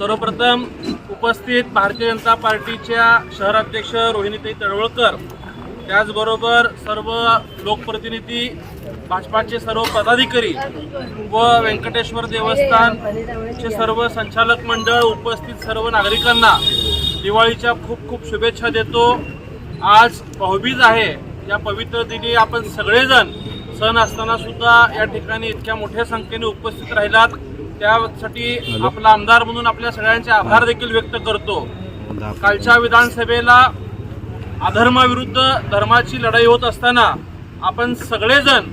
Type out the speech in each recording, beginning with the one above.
सर्वप्रथम उपस्थित भारतीय जनता पार्टीच्या शहराध्यक्ष रोहिणीताई तळवळकर त्याचबरोबर सर्व लोकप्रतिनिधी भाजपाचे सर्व पदाधिकारी व व्यंकटेश्वर देवस्थानचे सर्व संचालक मंडळ उपस्थित सर्व नागरिकांना दिवाळीच्या खूप खूप शुभेच्छा देतो. आज भाऊबीज आहे. या पवित्र दिनी आपण सगळेजण सण असताना सुद्धा या ठिकाणी इतक्या मोठ्या संख्येने उपस्थित राहिलात. त्यासाठी आपला आमदार म्हणून आपल्या सगळ्यांचे आभार देखील व्यक्त करतो. कालच्या विधानसभेला अधर्माविरुद्ध धर्माची लढाई होत असताना आपण सगळेजण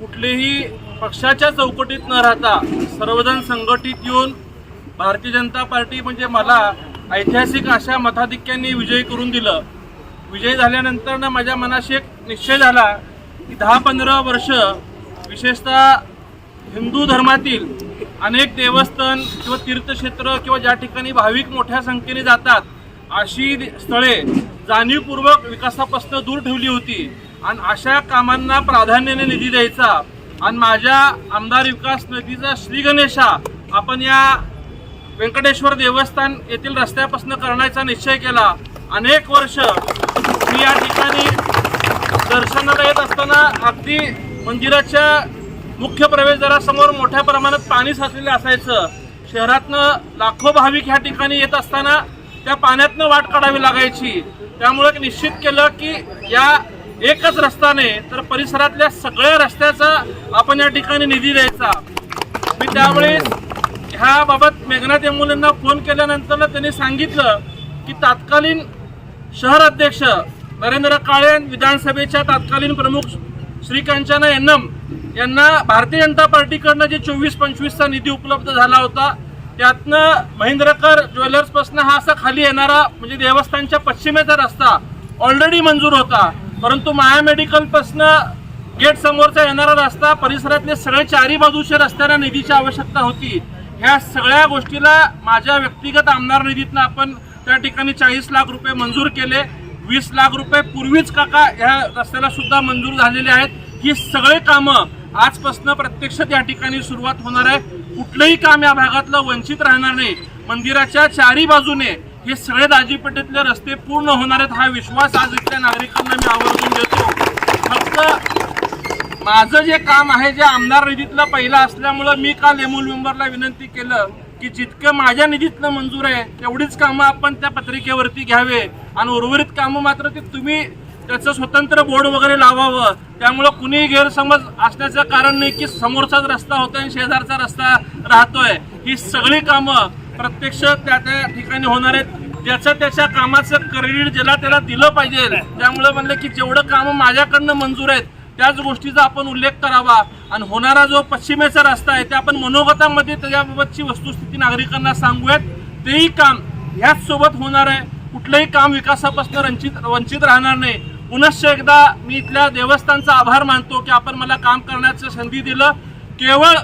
कुठलेही पक्षाच्या चौकटीत न राहता सर्वजण संघटित येऊन भारतीय जनता पार्टी म्हणजे मला ऐतिहासिक अशा मताधिक्यांनी विजयी करून दिलं. विजयी झाल्यानंतर ना माझ्या मनाशी एक निश्चय झाला की दहा पंधरा वर्ष विशेषतः हिंदू धर्मातील अनेक देवस्थान किंवा तीर्थक्षेत्र किंवा ज्या ठिकाणी भाविक मोठ्या संख्येने जातात अशी स्थळे जाणीवपूर्वक विकासापासून दूर ठेवली होती. आणि अशा कामांना प्राधान्याने निधी द्यायचा. आणि माझ्या आमदार विकास निधीचा श्री गणेशा आपण या व्यंकटेश्वर देवस्थान येथील रस्त्यापासून करण्याचा निश्चय केला. अनेक वर्ष मी या ठिकाणी दर्शनाला येत असताना अगदी मंदिराच्या मुख्य प्रवेशद्वारासमोर मोठ्या प्रमाणात पाणी साचलेलं असायचं. शहरातनं लाखो भाविक ह्या ठिकाणी येत असताना त्या पाण्यातनं वाट काढावी लागायची. त्यामुळे निश्चित केलं की या एकच रस्त्याने तर परिसरातल्या सगळ्या रस्त्याचा आपण या ठिकाणी निधी द्यायचा. मी त्यावेळेस ह्याबाबत मेघनाथ मुलांना फोन केल्यानंतर त्यांनी सांगितलं की तात्कालीन शहर अध्यक्ष नरेंद्र काळे विधानसभेच्या तात्कालीन प्रमुख श्रीकांचना यन्नम यांना भारतीय जनता पार्टीकडनं जे चोवीस पंचवीसचा निधी उपलब्ध झाला होता त्यातनं महेंद्रकर ज्वेलर्सपासून हा असा खाली येणारा म्हणजे देवस्थानच्या पश्चिमेचा रस्ता ऑलरेडी मंजूर होता. परंतु माया मेडिकलपासनं गेट समोरचा येणारा रस्ता परिसरातले सगळे चारी बाजूच्या रस्त्याला निधीची आवश्यकता होती. ह्या सगळ्या गोष्टीला माझ्या व्यक्तिगत आमदार निधीतनं आपण त्या ठिकाणी चाळीस लाख रुपये मंजूर केले. वीस लाख रुपये पूर्वीच काका ह्या रस्त्याला सुद्धा मंजूर झालेले आहेत. ही सगळे कामं आजपासून प्रत्यक्ष त्या ठिकाणी सुरुवात होणार आहे. कुठलंही काम या भागातलं वंचित राहणार नाही. मंदिराच्या चारी बाजूने हे सगळे दाजीपेठेतले रस्ते पूर्ण होणार आहेत हा विश्वास आज इथल्या नागरिकांना मी आवर्जून देतो. फक्त माझं जे काम आहे जे आमदार निधीतलं पहिलं असल्यामुळं मी काल एमूल मेंबरला विनंती केलं की जितकं माझ्या निधीतलं मंजूर आहे तेवढीच कामं आपण त्या पत्रिकेवरती घ्यावे. आणि उर्वरित कामं मात्र ते तुम्ही त्याचं स्वतंत्र बोर्ड वगैरे लावावं. त्यामुळं कुणीही गैरसमज असण्याचं कारण नाही की समोरचाच रस्ता होतोय आणि शेजारचा रस्ता राहतोय. ही सगळी कामं प्रत्यक्ष त्या त्या ठिकाणी होणार आहेत. ज्याचं त्याच्या कामाचं क्रेडिट ज्याला त्याला दिलं पाहिजे. त्यामुळे म्हणलं की जेवढं कामं माझ्याकडनं मंजूर आहेत त्याच गोष्टीचा आपण उल्लेख करावा. आणि होणारा जो पश्चिमेचा रस्ता आहे ते आपण मनोगतामध्ये त्याच्याबाबतची वस्तुस्थिती नागरिकांना सांगूयात. तेही काम ह्याच सोबत होणार आहे. कुठलंही काम विकासापासून वंचित वंचित राहणार नाही. पुनश्च एकदा मी इथल्या देवस्थानचा आभार मानतो की आपण मला काम करण्याचं संधी दिलं. केवळ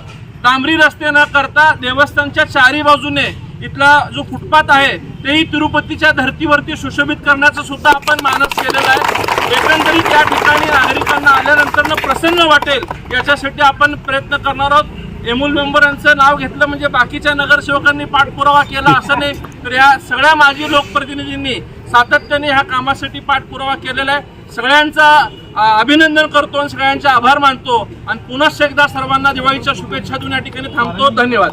डांबरी रस्ते न करता देवस्थानच्या चारी बाजूने इथला जो फुटपाथ आहे तेही तिरुपतीच्या धर्तीवरती सुशोभित करण्याचं सुद्धा आपण मानस केलेला आहे. एकंदरीत या ठिकाणी नागरिकांना आल्यानंतर प्रसन्न वाटेल याच्यासाठी आपण प्रयत्न करणार आहोत. एमूल मेंबरांचं नाव घेतलं म्हणजे बाकीच्या नगरसेवकांनी पाठपुरावा केला असं नाही तर या सगळ्या माजी लोकप्रतिनिधींनी सातत्याने ह्या कामासाठी पाठपुरावा केलेला आहे. सगळ्यांचा अभिनंदन करतो आणि सगळ्यांचे आभार मानतो. आणि पुन्हा एकदा सर्वांना दिवाळीच्या शुभेच्छा देऊन या ठिकाणी थांबतो. धन्यवाद.